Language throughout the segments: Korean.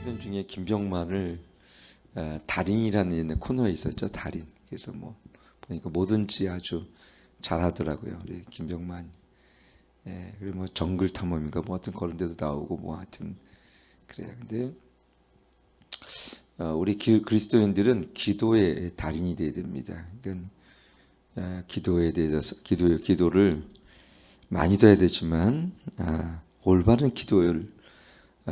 아이들 중에 김병만을 어, 달인이라는 코너에 있었죠. 달인. 그래서 뭐 보니까 뭐든지 아주 잘하더라고요. 우리 김병만. 예, 그리고 뭐 정글 탐험인가 뭐 하여튼 그런 데도 나오고 뭐 하여튼 그래요. 근데 어, 우리 기, 그리스도인들은 기도의 달인이 돼야 됩니다. 그러니까 아, 기도에 대해서 기도 기도를 많이도 해야 되지만 아, 올바른 기도를 아,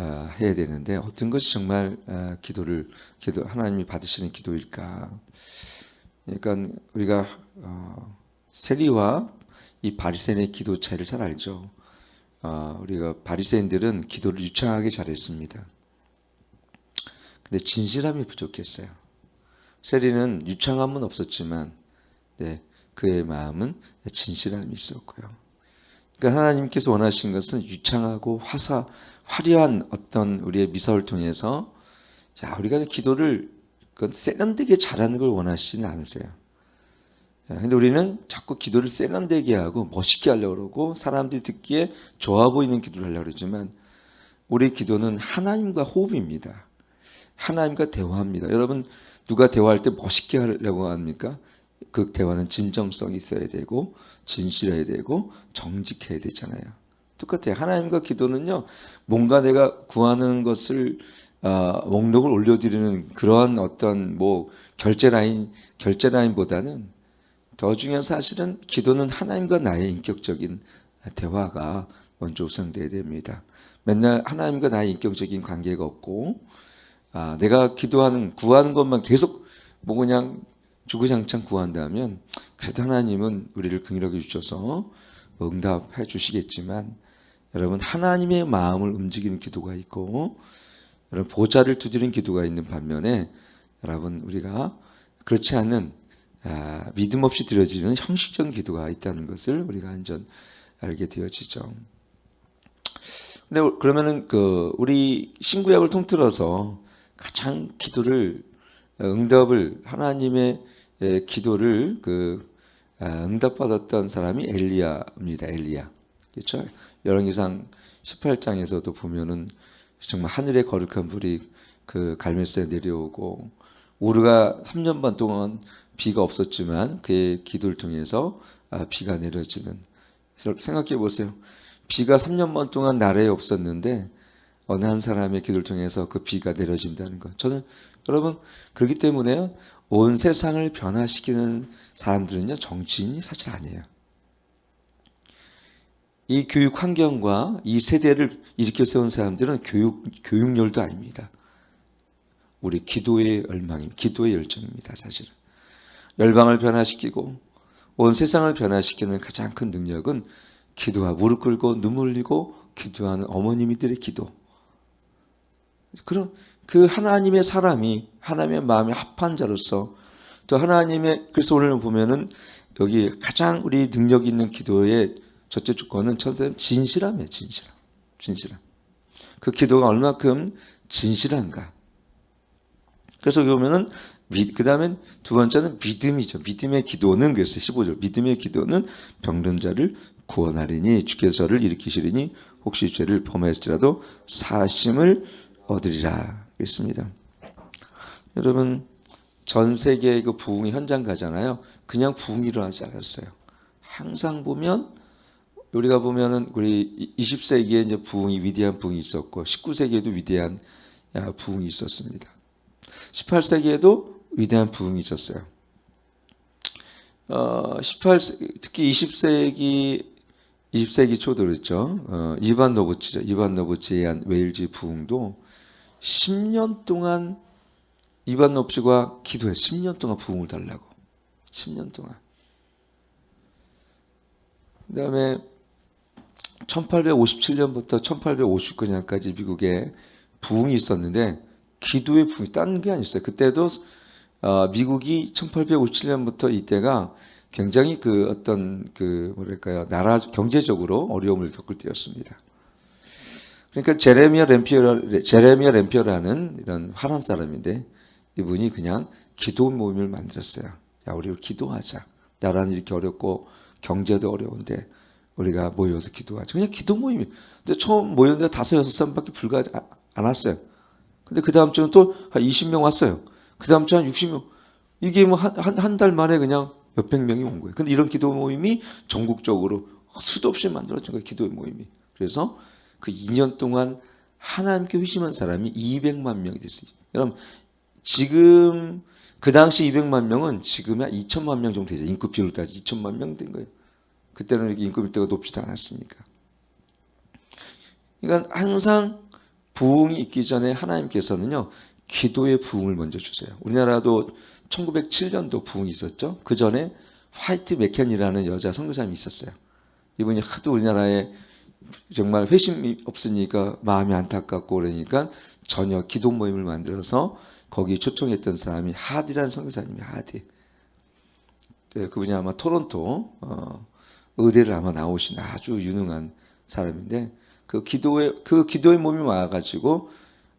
해야 되는데 어떤 것이 정말 아, 기도를 기도 하나님이 받으시는 기도일까? 그러니까 우리가 어, 세리와 이 바리새인의 기도 차이를 잘 알죠. 아, 우리가 바리새인들은 기도를 유창하게 잘했습니다. 근데 진실함이 부족했어요. 세리는 유창함은 없었지만 네, 그의 마음은 진실함이 있었고요. 그러니까 하나님께서 원하신 것은 유창하고 화사, 화려한 어떤 우리의 미사를 통해서 자 우리가 기도를 그 세련되게 잘하는 걸 원하시는 않으세요. 근데 우리는 자꾸 기도를 세련되게 하고 멋있게 하려고 그러고 사람들이 듣기에 좋아 보이는 기도를 하려고 그러지만 우리 기도는 하나님과 호흡입니다. 하나님과 대화합니다. 여러분 누가 대화할 때 멋있게 하려고 합니까? 그 대화는 진정성이 있어야 되고 진실해야 되고 정직해야 되잖아요. 똑같아요. 하나님과 기도는요. 뭔가 내가 구하는 것을 아, 목록을 올려드리는 그러한 어떤 뭐 결제 라인 결제 라인보다는 더 중요한 사실은 기도는 하나님과 나의 인격적인 대화가 먼저 우선돼야 됩니다. 맨날 하나님과 나의 인격적인 관계가 없고 아, 내가 기도하는 구하는 것만 계속 뭐 그냥 주구장창 구한다면 그래도 하나님은 우리를 긍휼하게 주셔서 응답해 주시겠지만 여러분 하나님의 마음을 움직이는 기도가 있고 여러분 보좌를 두드리는 기도가 있는 반면에 여러분 우리가 그렇지 않은 아, 믿음 없이 드려지는 형식적인 기도가 있다는 것을 우리가 완전 알게 되어지죠. 근데 그러면은 그 우리 신구약을 통틀어서 가장 기도를 응답을 하나님의 예, 기도를 그 아, 응답받았던 사람이 엘리야입니다. 엘리야. 그렇죠? 열왕기상 18장에서도 보면은 정말 하늘의 거룩한 불이 그 갈멜산에 내려오고 우르가 3년 반 동안 비가 없었지만 그의 기도를 통해서 아, 비가 내려지는 생각해 보세요. 비가 3년 반 동안 나라에 없었는데 어느 한 사람의 기도를 통해서 그 비가 내려진다는 것. 저는 여러분 그렇기 때문에요. 온 세상을 변화시키는 사람들은요 정치인이 사실 아니에요. 이 교육 환경과 이 세대를 일으켜 세운 사람들은 교육 교육열도 아닙니다. 우리 기도의 열망임, 기도의 열정입니다. 사실은 열방을 변화시키고 온 세상을 변화시키는 가장 큰 능력은 기도와 무릎 꿇고 눈물 흘리고 기도하는 어머님들의 기도. 그런 그 하나님의 사람이 하나님의 마음에 합한 자로서 또 하나님의 그래서 오늘 보면은 여기 가장 우리 능력 있는 기도의 첫째 조건은 첫째 진실함이에요. 진실함. 진실함. 그 기도가 얼마큼 진실한가. 그래서 보면은 그 다음엔 두 번째는 믿음이죠. 믿음의 기도는 그래서 15절 믿음의 기도는 병든 자를 구원하리니 주께서 저를 일으키시리니 혹시 죄를 범하였을지라도 사심을 얻으리라 있습니다. 여러분 전 세계의 그 부흥의 현장 가잖아요. 그냥 부흥이 일어나지 않았어요. 항상 보면 우리가 보면은 우리 20세기에 이제 부흥이 위대한 부흥이 있었고 19세기에도 위대한 부흥이 있었습니다. 18세기에도 위대한 부흥이 있었어요. 어, 18 특히 20세기 20세기 초도 그랬죠. 어, 이반 노부치죠. 이반 노부치에 의한 웨일즈 부흥도 10년 동안 이반 노부치가 기도해 10년 동안 부흥을 달라고. 10년 동안. 그 다음에 1857년부터 1859년까지 미국에 부흥이 있었는데 기도의 부흥이 딴 게 아니었어요. 그때도 어, 미국이 1857년부터 이때가 굉장히 그 어떤 그 뭐랄까요 나라 경제적으로 어려움을 겪을 때였습니다. 그러니까 제레미아 램피어 제레미아 램피어라는 이런 화란 사람인데 이분이 그냥 기도 모임을 만들었어요. 야 우리 기도하자. 나라는 이렇게 어렵고 경제도 어려운데 우리가 모여서 기도하자. 그냥 기도 모임이. 근데 처음 모였는데 다섯 여섯 사람밖에 불과하지 않았어요. 근데 그 다음 주는 또 한 20명 왔어요. 그 다음 주 한 60명. 이게 뭐 한 한 한 달 만에 그냥 몇백 명이 온 거예요. 근데 이런 기도 모임이 전국적으로 수도 없이 만들어진 거예요. 기도 모임이. 그래서 그 2년 동안 하나님께 회심한 사람이 200만 명이 됐어요. 여러분 지금 그 당시 200만 명은 지금이 한 2천만 명 정도 되죠. 인구 비율 따지 2천만 명 된 거예요. 그때는 인구 밀도가 높지도 않았으니까. 그러니까 항상 부흥이 있기 전에 하나님께서는요 기도의 부흥을 먼저 주세요. 우리나라도 1907년도 부흥이 있었죠. 그 전에 화이트 맥켄이라는 여자 선교사님이 있었어요. 이분이 하도 우리나라에 정말 회심이 없으니까 마음이 안타깝고 그러니까 전혀 기도 모임을 만들어서 거기 초청했던 사람이 하디라는 선교사님이 하디. 네, 그분이 아마 토론토 어, 의대를 아마 나오신 아주 유능한 사람인데 그 기도의 그 기도의 몸이 와가지고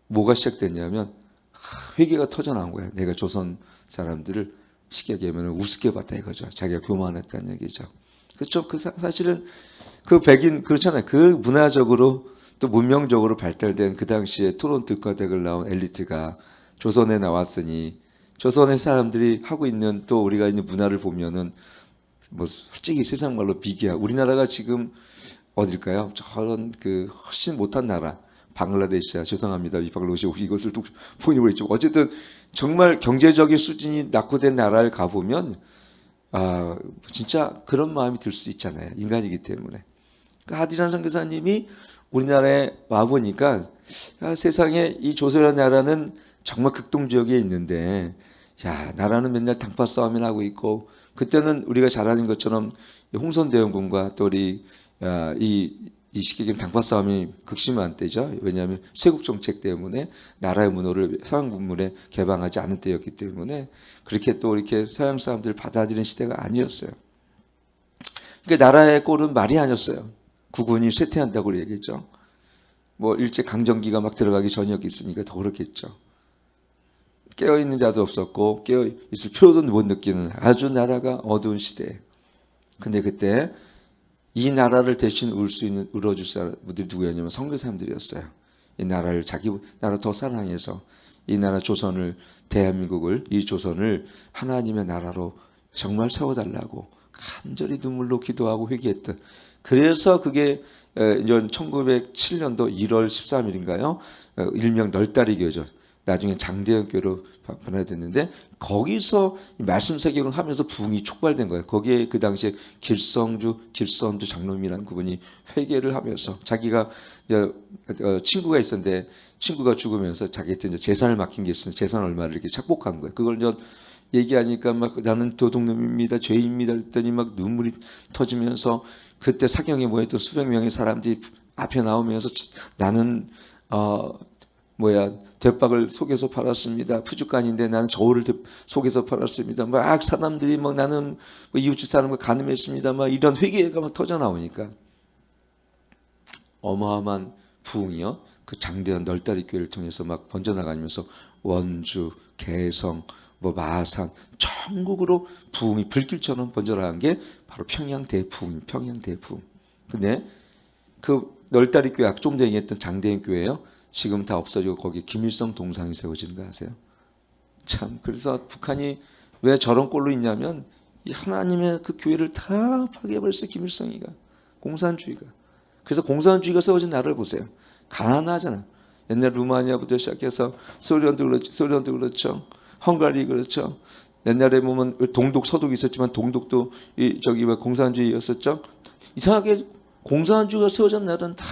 뭐가 시작됐냐면 하, 회개가 터져 나온 거야. 내가 조선 사람들을 쉽게 얘기하면 우습게 봤다 이거죠. 자기가 교만했다는 얘기죠. 그렇죠. 그 사, 사실은 그 백인 그렇잖아요. 그 문화적으로 또 문명적으로 발달된 그 당시에 토론토 의과대학을 나온 엘리트가 조선에 나왔으니 조선의 사람들이 하고 있는 또 우리가 있는 문화를 보면은 뭐 솔직히 세상 말로 비교야. 우리나라가 지금 어딜까요? 저런 그 훨씬 못한 나라. 방글라데시야 죄송합니다. 이 방글라데시 이것을 또 본의 모르겠죠. 어쨌든 정말 경제적인 수준이 낙후된 나라를 가보면 아 진짜 그런 마음이 들 수도 있잖아요. 인간이기 때문에. 그 하디란 선교사님이 우리나라에 와 보니까 아, 세상에 이 조선이라는 나라는 정말 극동 지역에 있는데 야 나라는 맨날 당파 싸움을 하고 있고 그때는 우리가 잘 아는 것처럼 홍선 대원군과 또 우리 야, 이, 이 시기에 당파 싸움이 극심한 때죠. 왜냐하면 세국 정책 때문에 나라의 문호를 서양 국물에 개방하지 않은 때였기 때문에 그렇게 또 이렇게 서양 사람들 받아들이는 시대가 아니었어요. 그러니까 나라의 꼴은 말이 아니었어요. 국군이 쇠퇴한다고 얘기했죠. 뭐 일제 강점기가 막 들어가기 전이었으니까 더 그렇겠죠. 깨어 있는 자도 없었고 깨어 있을 필요도 못 느끼는 아주 나라가 어두운 시대. 근데 그때 이 나라를 대신 울 수 있는 울어줄 사람들이 누구였냐면 선교사님들이었어요. 이 나라를 자기 나라 더 사랑해서 이 나라 조선을 대한민국을 이 조선을 하나님의 나라로 정말 세워달라고 간절히 눈물로 기도하고 회개했던. 그래서 그게 이제 1907년도 1월 13일인가요? 일명 널다리 교죠. 나중에 장대현 교로 변화됐는데 거기서 말씀 세계를 하면서 부흥이 촉발된 거예요. 거기에 그 당시에 길성주 길선주 장로님이라는 그분이 회개를 하면서 자기가 어, 친구가 있었는데 친구가 죽으면서 자기한테 이제 재산을 맡긴 게 있었는데 재산 얼마를 이렇게 착복한 거예요. 그걸 이제 얘기하니까 막 나는 도둑놈입니다, 죄입니다 했더니 막 눈물이 터지면서 그때 사경에 모였던 수백 명의 사람들이 앞에 나오면서 나는 어 뭐야 대박을 속에서 팔았습니다. 푸주간인데 나는 저울을 속에서 팔았습니다. 막 사람들이 막 나는 뭐 이웃집 사람과 가늠했습니다. 막 이런 회개가 막 터져 나오니까 어마어마한 부흥이요. 그 장대한 널다리 교회를 통해서 막 번져 나가면서 원주, 개성, 뭐 마산 전국으로 부흥이 불길처럼 번져 나간 게 바로 평양 대부흥, 평양 대부흥. 근데 그 널다리 교회 좀 전에 얘기했던 장대현 교회요. 지금 다 없어지고 거기 김일성 동상이 세워지는 거 아세요? 참 그래서 북한이 왜 저런 꼴로 있냐면 이 하나님의 그 교회를 다 파괴해버렸어 김일성이가 공산주의가 그래서 공산주의가 세워진 나라를 보세요 가난하잖아 옛날 루마니아부터 시작해서 소련도 그렇죠 소련도 그렇죠 헝가리 그렇죠 옛날에 보면 동독 서독이 있었지만 동독도 이 저기 왜 공산주의였었죠 이상하게 공산주의가 세워진 나라는 다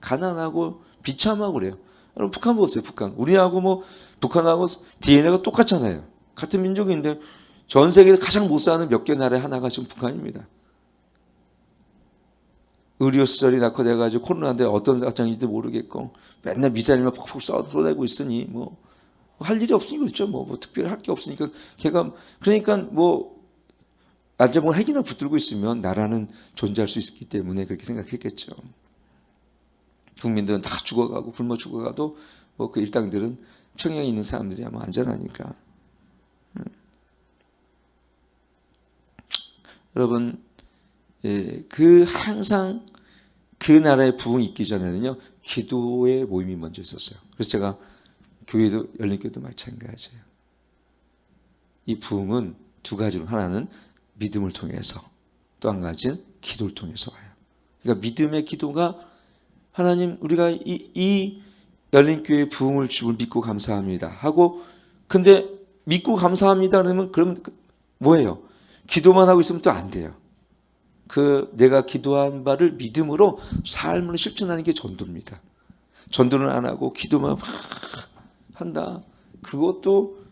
가난하고 비참하고 그래요. 여러분 북한 보세요. 북한. 우리하고 뭐 북한하고 DNA가 똑같잖아요. 같은 민족인데 전 세계에서 가장 못 사는 몇 개 나라의 하나가 지금 북한입니다. 의료 시설이 낙후돼가지고 코로나인데 어떤 사정인지도 모르겠고 맨날 미사일만 폭폭 쏘아내고 있으니 뭐 할 일이 없으니까 그렇죠. 뭐, 뭐 특별히 할 게 없으니까 걔가 그러니까 뭐 안전을 핵이나 붙들고 있으면 나라는 존재할 수 있기 때문에 그렇게 생각했겠죠. 국민들은 다 죽어가고 굶어 죽어가도 뭐 그 일당들은 평양에 있는 사람들이 아마 안전하니까. 음. 여러분, 예, 그 항상 그 나라의 부흥이 있기 전에는요 기도의 모임이 먼저 있었어요. 그래서 제가 교회도 열린교회도 마찬가지예요. 이 부흥은 두 가지로 하나는 믿음을 통해서 또 한 가지는 기도를 통해서 와요. 그러니까 믿음의 기도가 하나님 우리가 이, 이 열린교회 부흥을 주을 믿고 감사합니다 하고 근데 믿고 감사합니다 그러면 그럼 뭐예요? 기도만 하고 있으면 또 안 돼요. 그 내가 기도한 바를 믿음으로 삶으로 실천하는 게 전도입니다. 전도는 안 하고 기도만 막 한다. 그것도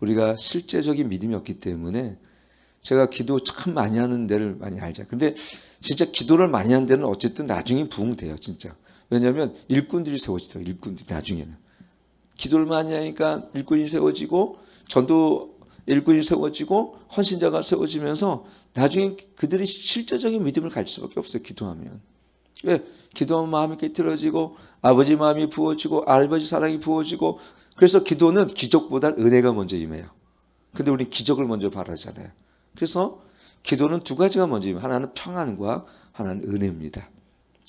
우리가 실제적인 믿음이 없기 때문에 제가 기도 참 많이 하는 데를 많이 알죠. 근데 진짜 기도를 많이 하는 데는 어쨌든 나중에 부흥돼요, 진짜. 왜냐하면 일꾼들이 세워지더라고요, 일꾼들이 나중에는. 기도를 많이 하니까 일꾼이 세워지고 전도 일꾼이 세워지고 헌신자가 세워지면서 나중에 그들이 실제적인 믿음을 가질 수밖에 없어요. 기도하면. 왜? 기도하면 마음이 깨트려지고 아버지 마음이 부어지고 아버지 사랑이 부어지고 그래서 기도는 기적보다 은혜가 먼저 임해요. 근데 우리 기적을 먼저 바라잖아요. 그래서 기도는 두 가지가 먼저 임해요. 하나는 평안과 하나는 은혜입니다.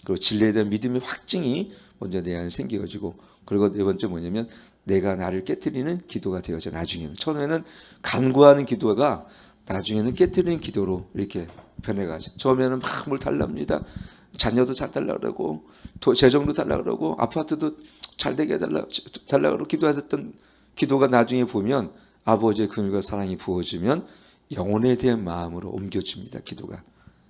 그리고 진리에 대한 믿음의 확증이 먼저 내 안에 생겨지고 그리고 네 번째 뭐냐면 내가 나를 깨뜨리는 기도가 되어져 나중에는 처음에는 간구하는 기도가 나중에는 깨뜨리는 기도로 이렇게 변해가죠. 처음에는 막 뭘 달랍니다. 자녀도 잘 달라 그러고 도- 재정도 달라 그러고 아파트도 잘 되게 해달라 달라 그러고 기도하셨던 기도가 나중에 보면 아버지의 긍휼과 사랑이 부어지면 영혼에 대한 마음으로 옮겨집니다. 기도가.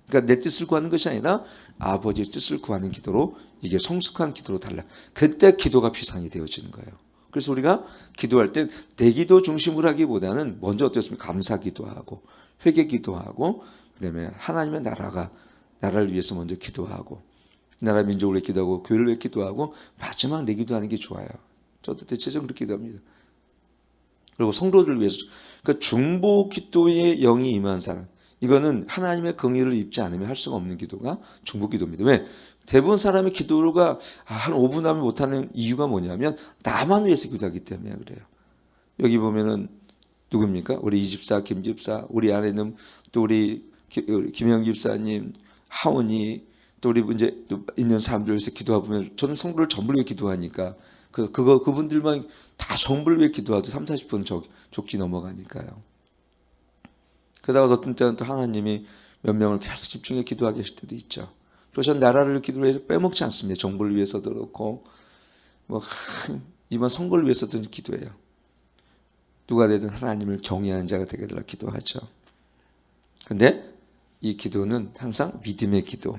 그러니까 내 뜻을 구하는 것이 아니라 아버지의 뜻을 구하는 기도로 이게 성숙한 기도로 달라. 그때 기도가 비상이 되어지는 거예요. 그래서 우리가 기도할 때 대기도 중심으로 하기보다는 먼저 어떻습니까? 감사 기도하고 회개 기도하고 그다음에 하나님의 나라가 나라를 위해서 먼저 기도하고 나라 민족을 위해 기도하고 교회를 위해 기도하고 마지막 내 기도하는 게 좋아요. 저도 대체적으로 그렇게 기도합니다. 그리고 성도들을 위해서 그러니까 중보 기도에 영이 임한 사람 이거는 하나님의 긍휼을 입지 않으면 할 수가 없는 기도가 중보 기도입니다. 왜? 대부분 사람의 기도가 아, 한 5분 하면 못하는 이유가 뭐냐면 나만 위해서 기도하기 때문에 그래요. 여기 보면은 누굽니까? 우리 이집사, 김집사, 우리 안에는 또 우리 김영 집사님, 하원이 또 우리 이제 또 있는 사람들 위해서 기도하면 저는 성도를 전부를 위해 기도하니까 그 그거 그분들만 다 정부를 위해 기도하도 3, 40분 적, 좋게 넘어가니까요. 그러다가 어떤 때는 또 하나님이 몇 명을 계속 집중해 기도하게 하실 때도 있죠. 그래서 나라를 기도해서 빼먹지 않습니다. 정부를 위해서도 그렇고 뭐 하, 이번 선거를 위해서도 기도해요. 누가 되든 하나님을 경외하는 자가 되게 달라 기도하죠. 근데 이 기도는 항상 믿음의 기도,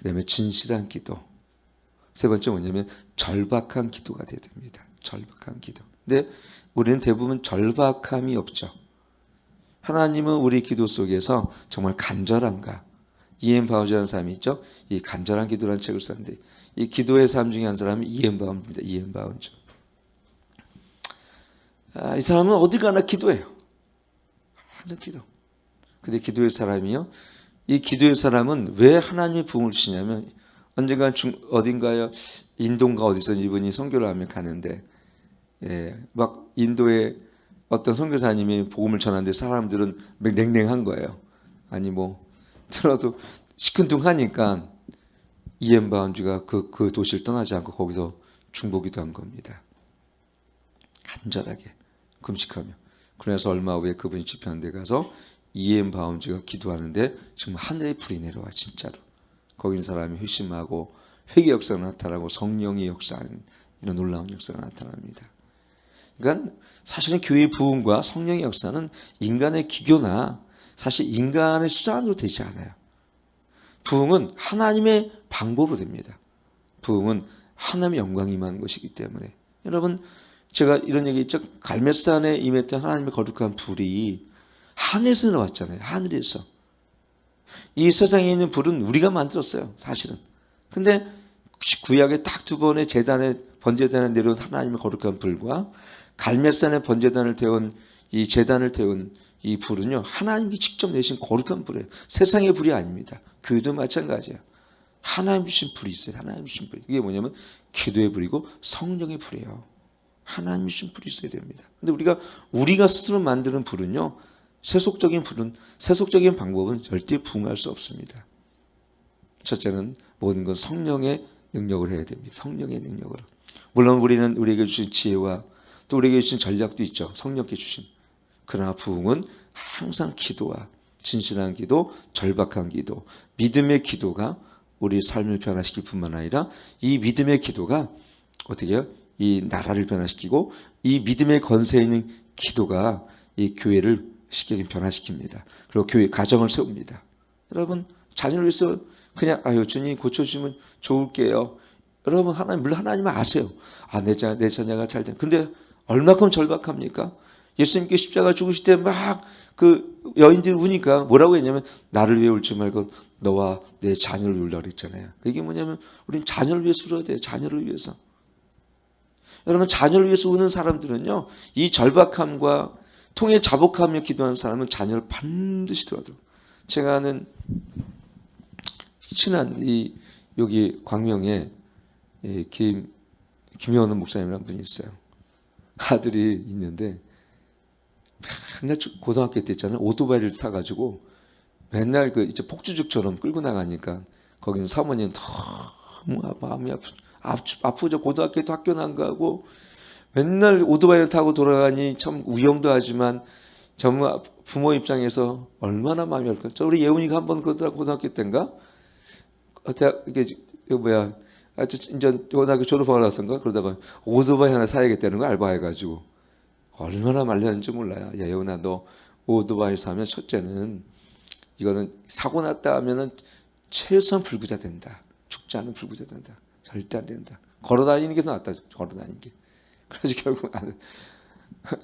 그 다음에 진실한 기도. 세 번째 뭐냐면 절박한 기도가 되어야 됩니다. 절박한 기도. 근데 우리는 대부분 절박함이 없죠. 하나님은 우리 기도 속에서 정말 간절한가? 이엠 바우즈라는 사람이 있죠. 이 간절한 기도라는 책을 썼는데 이 기도의 삶 중에 한 사람이 이엠 바우즈입니다. 이엠 바우즈. 아, 이 사람은 어딜 가나 기도해요. 항상 기도. 근데 기도의 사람이요. 이 기도의 사람은 왜 하나님의 부흥을 주시냐면 언젠가 중 어딘가요 인도인가 어디서 이분이 선교를 하며 가는데 예, 막 인도에 어떤 선교사님이 복음을 전하는데 사람들은 막 냉랭한 거예요. 아니 뭐 들어도 시큰둥하니까 이엠 바운즈가 그, 그 도시를 떠나지 않고 거기서 중보기도 한 겁니다. 간절하게 금식하며. 그래서 얼마 후에 그분이 집회하는 데 가서 이엠 바운즈가 기도하는데 정말 하늘의 불이 내려와 진짜로. 거기 사람이 회심하고 회개 역사가 나타나고 성령의 역사하는 이런 놀라운 역사가 나타납니다. 그러니까 사실은 교회의 부흥과 성령의 역사는 인간의 기교나 사실 인간의 수단으로 되지 않아요. 부흥은 하나님의 방법으로 됩니다. 부흥은 하나님의 영광이 임하는 것이기 때문에 여러분 제가 이런 얘기 있죠. 갈멜산에 임했던 하나님의 거룩한 불이 하늘에서 나왔잖아요. 하늘에서. 이 세상에 있는 불은 우리가 만들었어요. 사실은. 근데 구약의 딱두 번의 재단에 번제단에 내려온 하나님의 거룩한 불과 갈멜산의 번제단을 태운 이 재단을 태운 이 불은요 하나님이 직접 내신 거룩한 불이에요. 세상의 불이 아닙니다. 교회도 마찬가지예요. 하나님 주신 불이 있어요. 하나님 주신 불. 이게 뭐냐면 기도의 불이고 성령의 불이에요. 하나님 주신 불이 있어야 됩니다. 근데 우리가 우리가 스스로 만드는 불은요 세속적인 불은 세속적인 방법은 절대 부응할 수 없습니다. 첫째는 모든 건 성령의 능력을 해야 됩니다. 성령의 능력으로. 물론 우리는 우리에게 주신 지혜와 또 우리에게 주신 전략도 있죠. 성령께 주신. 그러나 부흥은 항상 기도와 진실한 기도, 절박한 기도, 믿음의 기도가 우리 삶을 변화시킬 뿐만 아니라 이 믿음의 기도가 어떻게 해요? 이 나라를 변화시키고 이 믿음의 건세 있는 기도가 이 교회를 쉽게 변화시킵니다. 그리고 교회 가정을 세웁니다. 여러분 자녀를 위해서 그냥 아유 주님 고쳐주시면 좋을게요. 여러분 하나님 물론 하나님은 아세요. 아내 자, 내 자녀가 잘 된. 근데 얼마큼 절박합니까? 예수님께 십자가 죽으실 때 막 그 여인들이 우니까 뭐라고 했냐면 나를 위해 울지 말고 너와 내 자녀를 울라 그랬잖아요. 이게 뭐냐면 우린 자녀를 위해서 울어야 돼요. 자녀를 위해서. 여러분 자녀를 위해서 우는 사람들은요. 이 절박함과 통해 자복하며 기도하는 사람은 자녀를 반드시 도와줘. 제가 아는 친한 이 여기 광명에 이김 김효원 목사님이라는 분이 있어요. 아들이 있는데 맨날 고등학교 때 있잖아요. 오토바이를 타가지고 맨날 그 이제 폭주죽처럼 끌고 나가니까 거기는 사모님 너무 마음이 아프, 아프, 아프죠. 고등학교 때 학교 안 가고 맨날 오토바이를 타고 돌아가니 참 우영도 하지만 정말 부모 입장에서 얼마나 마음이 아플까. 저 우리 예훈이가 한번 그러더라 고등학교 때인가 어, 대학 이게 뭐야 하여튼 이제 고등학교 졸업하고 나서인가 그러다가 오토바이 하나 사야겠다는 거 알바해가지고 얼마나 말렸는지 몰라요. 야 예훈아 너 오토바이 사면 첫째는 이거는 사고 났다 하면은 최소한 불구자 된다. 죽지 않은 불구자 된다. 절대 안 된다. 걸어 다니는 게 더 낫다. 걸어 다니는 게. 그래서 결국 안.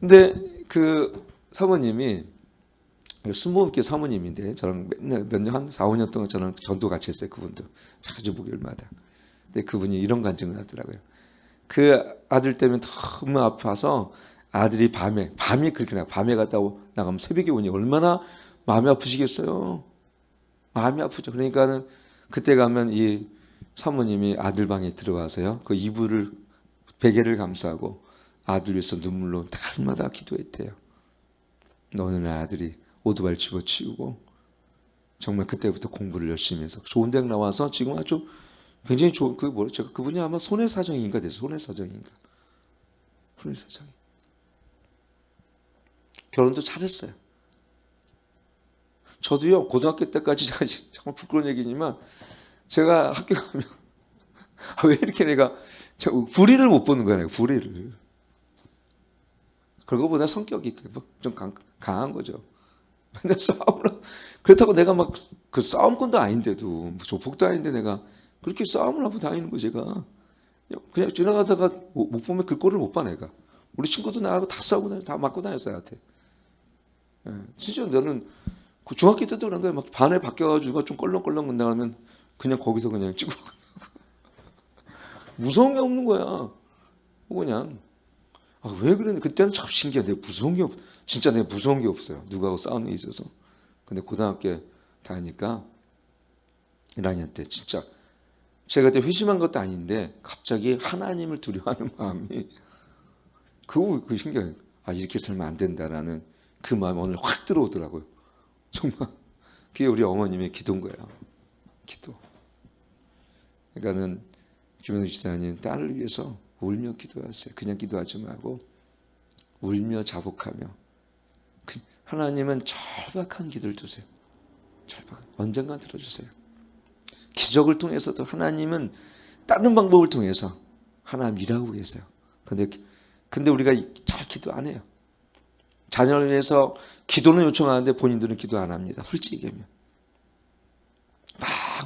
근데 그 사모님이 순모음께 사모님인데 저랑 맨날 몇 년, 한 4, 5년 동안 저랑 전도 같이 했어요. 그분도. 자주 목요일마다. 근데 그분이 이런 간증을 하더라고요. 그 아들 때문에 너무 아파서 아들이 밤에, 밤이 그렇게 나, 밤에 갔다 오, 나가면 새벽에 오니 얼마나 마음이 아프시겠어요. 마음이 아프죠. 그러니까는 그때 가면 이 사모님이 아들 방에 들어와서요. 그 이불을, 베개를 감싸고 아들 위해서 눈물로 날마다 기도했대요. 어느 날 아들이 오토바이를 집어치우고 정말 그때부터 공부를 열심히 해서 좋은 대학 나와서 지금 아주 굉장히 좋은 그 뭐라 제가 그분이 아마 손해 사정인가 돼서 손해 사정인가 손해 사정 결혼도 잘했어요. 저도요 고등학교 때까지 제가 정말 부끄러운 얘기지만 제가 학교 가면 아, 왜 이렇게 내가 불의를 못 보는 내가 불의를. 그거보다 성격이 좀 강, 강한 거죠. 맨날 싸움을 그렇다고 내가 막 그 싸움꾼도 아닌데도 조폭도 아닌데 내가 그렇게 싸움을 하고 다니는 거 제가. 그냥 지나가다가 못 보면 그 꼴을 못 봐 내가. 우리 친구도 나하고 다 싸우고 다 맞고 다녔어요 한테. 예, 진짜 너는 그 중학교 때도 그런 거야 막 반에 바뀌어가지고 좀 껄렁껄렁 나가면 그냥 거기서 그냥 찍고 무서운 게 없는 거야 그냥 아, 왜 그러는데 그때는 참 신기해. 내가 무서운 게 없, 진짜 내가 무서운 게 없어요. 누가하고 싸우는 게 있어서. 근데 고등학교 다니까 1학년 때 진짜 제가 그때 회심한 것도 아닌데 갑자기 하나님을 두려워하는 마음이 그거 그 신기해. 아 이렇게 살면 안 된다라는 그 마음이 오늘 확 들어오더라고요. 정말 그게 우리 어머님의 기도인 거예요. 기도. 그러니까는 김현수 지사님 딸을 위해서 울며 기도하세요. 그냥 기도하지 말고 울며 자복하며 그 하나님은 절박한 기도를 주세요. 절박 언젠가 들어주세요. 기적을 통해서도 하나님은 다른 방법을 통해서 하나님 일하고 계세요. 근데 근데 우리가 잘 기도 안 해요. 자녀를 위해서 기도는 요청하는데 본인들은 기도 안 합니다. 솔직히 얘기하면 막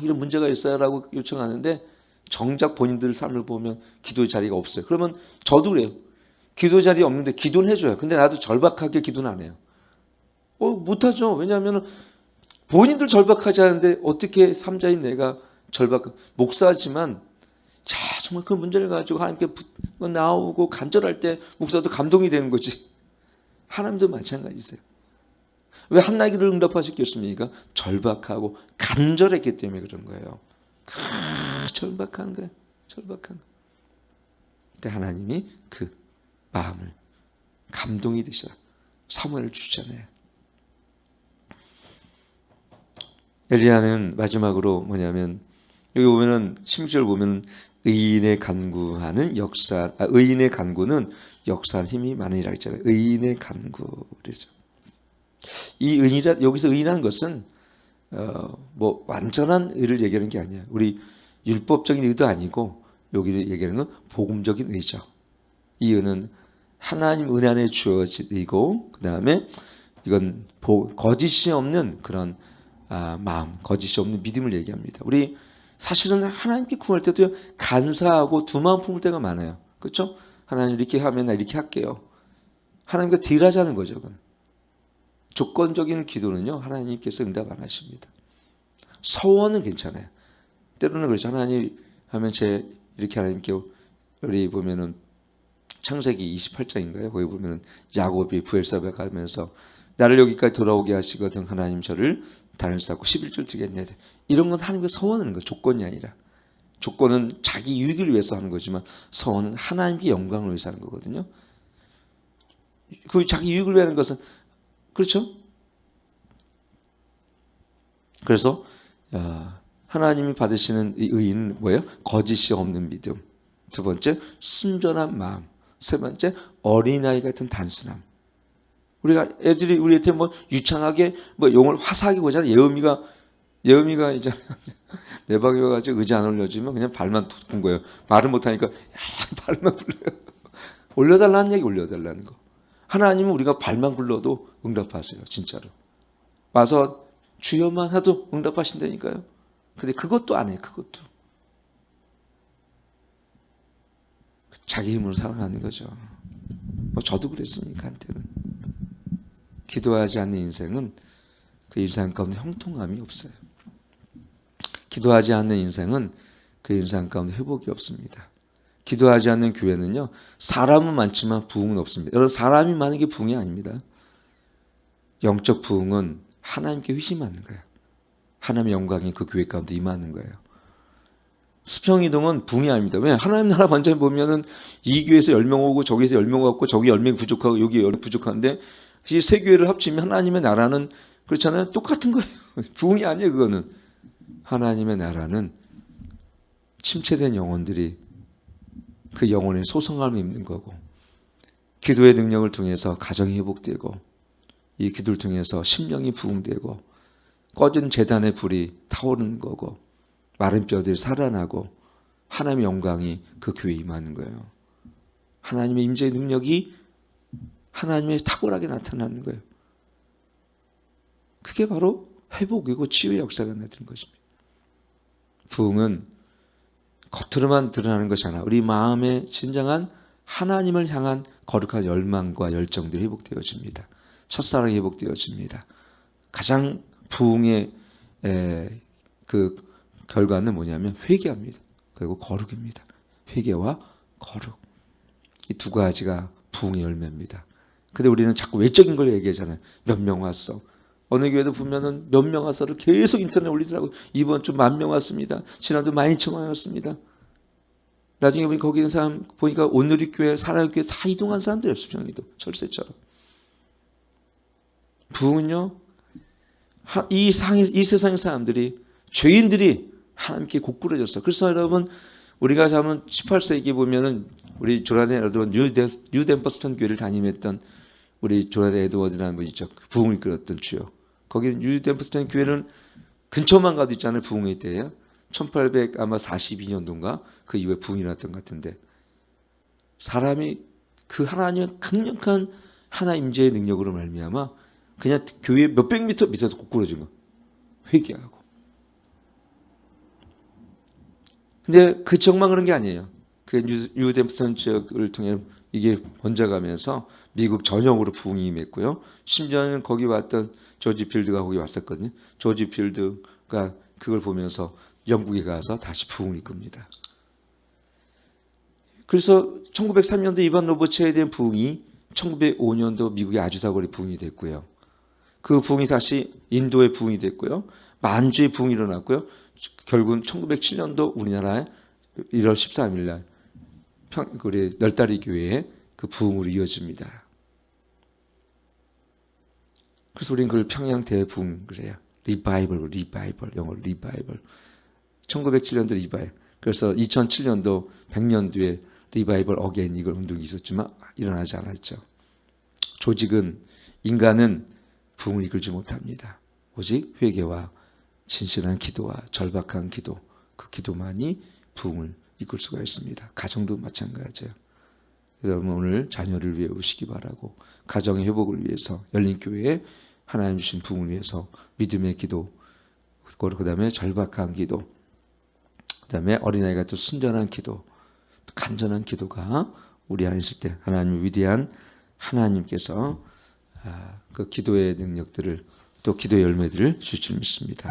이런 문제가 있어요라고 요청하는데 정작 본인들 삶을 보면 기도의 자리가 없어요. 그러면 저도 그래요. 기도 자리 없는데 기도는 해줘요. 근데 나도 절박하게 기도는 안 해요. 어, 못하죠. 왜냐하면 본인들 절박하지 않은데 어떻게 삼자인 내가 절박, 목사지만 자, 정말 그 문제를 가지고 하나님께 나오고 간절할 때 목사도 감동이 되는 거지. 하나님도 마찬가지세요. 왜 한나기를 응답하셨겠습니까? 절박하고 간절했기 때문에 그런 거예요. 절박한 거야. 절박한 거. 근데 하나님이 그 마음을 감동이 되셔 사무엘을 주잖아요. 엘리야는 마지막으로 뭐냐면 여기 보면은 16절 보면 의인의 간구하는 역사, 아, 의인의 간구는 역사한 힘이 많으리라 했잖아요. 의인의 간구 그래서 이 의인이라 여기서 의인한 것은 어, 뭐 완전한 의를 얘기하는 게 아니야. 우리 율법적인 의도 아니고 여기 얘기하는 건 복음적인 의죠. 이 의는 하나님 은혜 안에 주어진 의고 그 다음에 이건 보, 거짓이 없는 그런 아, 마음, 거짓이 없는 믿음을 얘기합니다. 우리 사실은 하나님께 구할 때도 간사하고 두 마음 품을 때가 많아요. 그렇죠? 하나님 이렇게 하면 나 이렇게 할게요. 하나님과 딜하자는 거죠. 그건. 조건적인 기도는요. 하나님께서 응답 안 하십니다. 서원은 괜찮아요. 때로는 그렇죠. 하나님 하면 제 이렇게 하나님께 우리 보면은 창세기 28장인가요? 거기 보면은 야곱이 부엘사베 가면서 나를 여기까지 돌아오게 하시거든 하나님 저를 단을 쌓고 11줄 드겠냐. 이런 건 하나님과 서원하는 거 조건이 아니라 조건은 자기 유익을 위해서 하는 거지만 서원은 하나님께 영광을 위해서 하는 거거든요. 그 자기 유익을 위하는 것은 그렇죠? 그래서 어, 하나님이 받으시는 이 의인은 뭐예요? 거짓이 없는 믿음. 두 번째 순전한 마음. 세 번째 어린아이 같은 단순함. 우리가 애들이 우리한테 뭐 유창하게 뭐 용을 화사하게 보잖아. 예음이가 예음이가 이제 내 방에 와가지고 의자 안 올려주면 그냥 발만 둔 거예요. 말을 못하니까 야, 발만 굴려요. 올려달라는 얘기 올려달라는 거. 하나님은 우리가 발만 굴러도 응답하세요. 진짜로. 와서 주여만 해도 응답하신다니까요. 근데 그것도 안 해. 그것도. 자기 힘으로 살아가는 거죠. 뭐 저도 그랬으니까 한때는. 기도하지 않는 인생은 그 인생 가운데 형통함이 없어요. 기도하지 않는 인생은 그 인생 가운데 회복이 없습니다. 기도하지 않는 교회는요, 사람은 많지만 부흥은 없습니다. 여러분, 사람이 많은 게 부흥이 아닙니다. 영적 부흥은 하나님께 회심하는 거예요. 하나님의 영광이 그 교회 가운데 임하는 거예요. 수평이동은 붕이 아닙니다. 왜? 하나님 나라 완전히 보면은 이 교회에서 10명 오고 저기에서 10명 왔고 저기 10명 부족하고 여기 10명 부족한데 이 세 교회를 합치면 하나님의 나라는 그렇잖아요. 똑같은 거예요. 부흥이 아니에요. 그거는. 하나님의 나라는 침체된 영혼들이 그 영혼의 소성함을 입는 거고 기도의 능력을 통해서 가정이 회복되고 이 기도를 통해서 심령이 부흥되고 꺼진 재단의 불이 타오르는 거고 마른 뼈들이 살아나고 하나님의 영광이 그 교회에 임하는 거예요. 하나님의 임재의 능력이 하나님의 탁월하게 나타나는 거예요. 그게 바로 회복이고 치유의 역사가 나타나는 것입니다. 부흥은 겉으로만 드러나는 것이 아니라 우리 마음의 진정한 하나님을 향한 거룩한 열망과 열정들이 회복되어집니다. 첫사랑이 회복되어집니다. 가장 부흥의 에, 그 결과는 뭐냐면 회개합니다. 그리고 거룩입니다. 회개와 거룩. 이 두 가지가 부흥의 열매입니다. 근데 우리는 자꾸 외적인 걸 얘기하잖아요. 몇 명 왔어. 어느 교회도 보면은 몇명 와서를 계속 인터넷 올리더라고요. 이번 주 만 명 왔습니다. 지난주 만 이천 명 왔습니다. 나중에 보니 거기 있는 사람 보니까 오늘의 교회, 사랑의 교회 다 이동한 사람들이에요. 수평이도 철새처럼. 부흥은요. 이, 상, 이 세상의 사람들이 죄인들이 하나님께 고꾸라졌어. 그래서 여러분 우리가 자면 18세기 보면은 우리 조나단 에드워드 뉴 덴버스턴 교회를 담임했던 우리 조나단 에드워드라는 분이 있죠. 부흥을 끌었던 주요. 거기 뉴덴버스턴 교회는 근처만 가도 있잖아요. 부흥의 때에요. 1800 아마 42년도인가 그 이후에 부흥이 났던 것 같은데 사람이 그 하나님의 강력한 하나 임재의 능력으로 말미암아 그냥 교회 몇백 미터 밑에서 고꾸러진 거 회개하고 근데 그 지역만 그런 게 아니에요. 그 뉴덴프턴 지역을 통해 이게 번져가면서 미국 전역으로 부흥이 임했고요. 심지어는 거기 왔던 조지 필드가 거기 왔었거든요. 조지 필드가 그걸 보면서 영국에 가서 다시 부흥을 이끕니다. 그래서 1903년도 이반 로버츠에 대한 부흥이 1905년도 미국의 아주사거리 부흥이 됐고요. 그 부흥이 다시 인도의 부흥이 됐고요. 만주의 부흥이 일어났고요. 결국은 1907년도 우리나라에 1월 13일 날 평, 우리 널다리 교회에 그 부흥으로 이어집니다. 그래서 우리는 그걸 평양 대부흥 그래요. 리바이벌, 리바이벌, 영어로 리바이벌. 1907년도 리바이. 그래서 2007년도 100년 뒤에 리바이벌 어게인 이걸 운동이 있었지만 일어나지 않았죠. 조직은 인간은 부흥을 이끌지 못합니다. 오직 회개와 진실한 기도와 절박한 기도 그 기도만이 부흥을 이끌 수가 있습니다. 가정도 마찬가지예요. 그래서 오늘 자녀를 위해 오시기 바라고 가정의 회복을 위해서 열린 교회에 하나님 주신 부흥을 위해서 믿음의 기도 그 다음에 절박한 기도 그 다음에 어린아이 같은 순전한 기도 간절한 기도가 우리 안에 있을 때 하나님 위대한 하나님께서 아, 그 기도의 능력들을 또 기도의 열매들을 주실 줄 믿습니다.